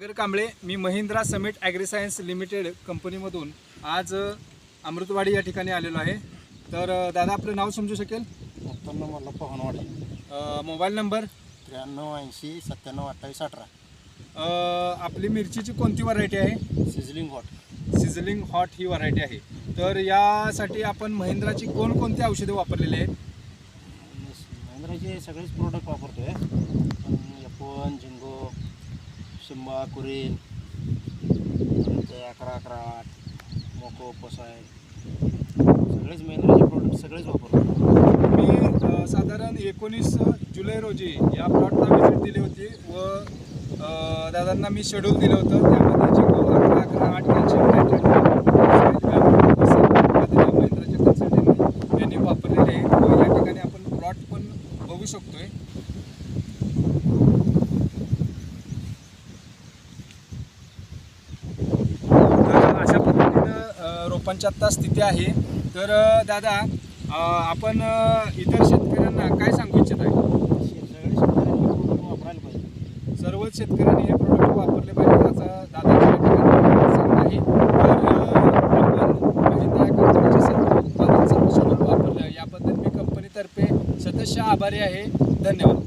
सागर कांबळे मी Mahindra Summit Agriscience Limited कंपनीमधून आज अमृतवाडी या ठिकाणी आलेलो आहे. तर दादा आपलं नाव समजू शकेल? उत्पन्न मला पवनवाडी. अ, मोबाईल नंबर? त्र्याण्णव ऐंशी सत्त्याण्णव अठ्ठावीस अठरा. आपली मिरचीची कोणती व्हरायटी आहे? Sizzling hot. सिझलिंग हॉट ही व्हरायटी आहे. तर यासाठी आपण महिंद्राची कोणकोणती औषधे वापरलेली आहेत? महिंद्राचे सगळेच प्रोडक्ट एफोन झिंगो शिंबा कुरील परत अकरा अकरा आठ मोको पोसाय. सगळेच महिंद्राचे प्रोडक्ट सगळेच वापरतो. मी साधारण एकोणीस जुलै रोजी या प्लॉटला विजिट दिली होती व दादांना मी शेड्यूल दिलं होतं. त्यामध्ये जिंको अकरा अकरा आठ कॅल्शियम यांनी वापरलेले आहे. व या ठिकाणी आपण प्लॉट पण बघू शकतोय. पंच्याहत्तर स्थिती आहे. तर दादा आपण इतर शेतकऱ्यांना काय सांगू इच्छित आहे? सर्वच शेतकऱ्यांनी हे प्रोडक्ट वापरले पाहिजे असं दादाच्या ठिकाणी आहे तर आपण म्हणजे महिंद्रा या कंपनीचे सर्व उत्पादन सर्व शेड्यूल वापरलं याबद्दल मी कंपनीतर्फे सदस्य आभारी आहे. धन्यवाद.